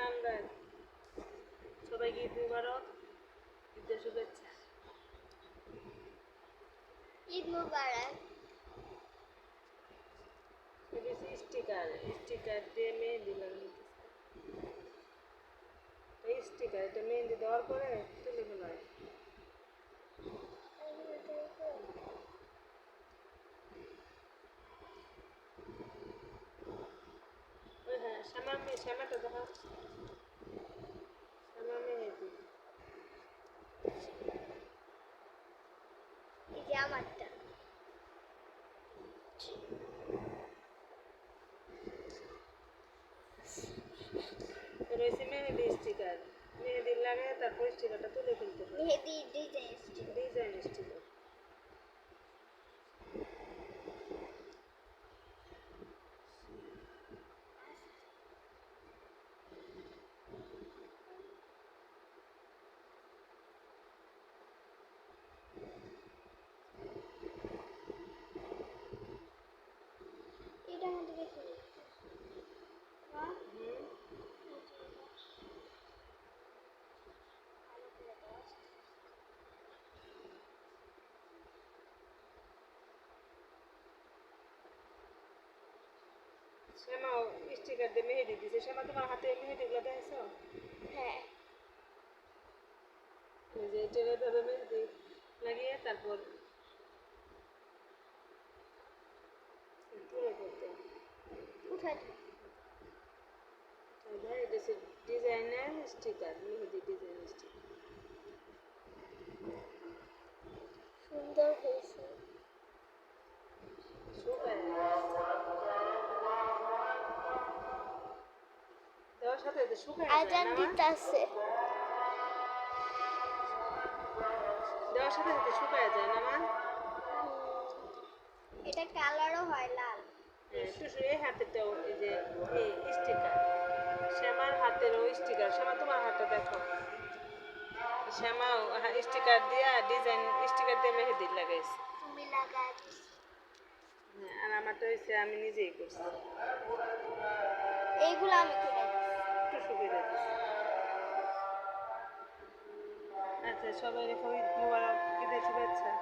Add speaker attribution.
Speaker 1: কামরান সবাইকে ঈদ মুবারক ঈদের শুভেচ্ছা।
Speaker 2: ঈদ মুবারক।
Speaker 1: স্টিকার স্টিকার দিয়ে মেহেন্দি লাগানো স্টিকার এটা মেহেন্দি দেওয়ার পরে তুলে ফেলা হয় ওই শ্যামা মেয়ে শ্যামাটা দেখা শ্যামা মেহেন্দি
Speaker 2: এই যে আমারটা
Speaker 1: রয়েছে মেহেন্দি স্টিকার মেহেন্দি লাগে তারপর স্টিকারটা তুলে ফেলতে
Speaker 2: মেহেদি ডিজাইন
Speaker 1: স্টিকার
Speaker 2: এটা আমাদের দেখে মা
Speaker 1: হুম শ্যামা স্টিকার দিয়ে মেহেদি দিছে। শ্যামা তোমার হাতে মেহেদিগুলো দেখেছ
Speaker 2: হ্যাঁ।
Speaker 1: যে মেহেদি লাগিয়ে তারপর করতে ডিজাইনের স্টিকার মেহেদি ডিজাইন স্টিকার
Speaker 2: সুন্দর হয়েছে
Speaker 1: শুকায় দেওয়ার সাথে সাথে শুকায় যায়
Speaker 2: আজান
Speaker 1: না দেওয়ার সাথে সাথে শুকায় যায় না মা?
Speaker 2: এটা কালারও হয় লাল।
Speaker 1: এই হাতেরটাও এই যে এই স্টিকার। শ্যামার হাতেরও স্টিকার। শ্যামা তোমার হাতটা দেখো। শ্যামাও স্টিকার দিয়া ডিজাইন স্টিকার দিয়ে মেহেদি লাগাইছে।
Speaker 2: তুমি লাগাই
Speaker 1: হ্যাঁ, আর আমারটা হয়েছে আমি নিজেই করছি।
Speaker 2: এইগুলো আমি
Speaker 1: সবাই রেখে ঈদ মুবারক ঈদের শুভেচ্ছা।